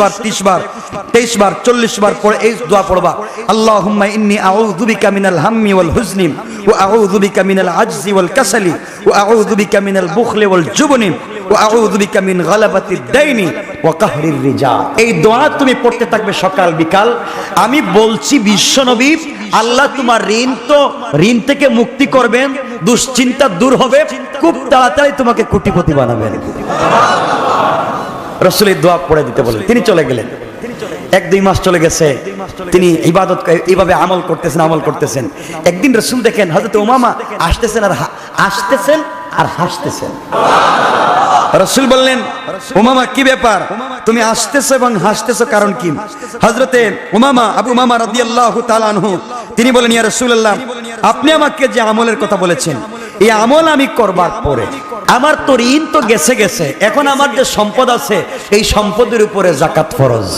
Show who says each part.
Speaker 1: বার, ত্রিশ বার, তেইশ বার, চল্লিশ বার পরে এই দোয়া পড়বা। আল্লাহুম্মা ইন্নী আউযু বিকা মিনাল হাম্মি ওয়াল হুজনি ওয়া আউযু বিকা মিনাল ওয়াল কাসালি ওয়া আউযু বিকা মিনাল বুখলি ওয়াল জুবনি ওয়া আউযু বিকা মিন গালাবাতিদ দাইনি ওয়া এই দোয়া তুমি পড়তে থাকবে সকাল, বিকাল। আমি বলছি বিশ্বনবী আল্লাহ তোমার ঋণ তো, ঋণ থেকে মুক্তি করবেন, দুশ্চিন্তা দূর হবে, খুব তাড়াতাড়ি তোমাকে কোটিপতি বানাবেন। রসুলের দোয়া পড়ে দিতে বলেন তিনি চলে গেলেন। এক দুই মাস চলে গেছে। তিনি ইবাদত এইভাবে আমল করতেছেন আমল করতেছেন। একদিন রসুল দেখেন হয়তো উমামা আসতেছেন আর আসতেছেন আর হাসতেছেন। রসুল বললেন, উমামা, কি ব্যাপার? তুমি আসতেছো এবং হাসতেছো কারণ কি? হজরতে উমামা, আবু উমামা রাদিয়াল্লাহু তাআলা আনহু, তিনি বলেন, ইয়া রাসূলুল্লাহ, আপনি আমাকে যে আমলের কথা বলেছেন এই আমল আমি করবার পরে। আমার তো ঋণ তো গেছে গেছে। এখন আমার যে সম্পদ আছে, এই সম্পদের উপরে জাকাত ফরজ।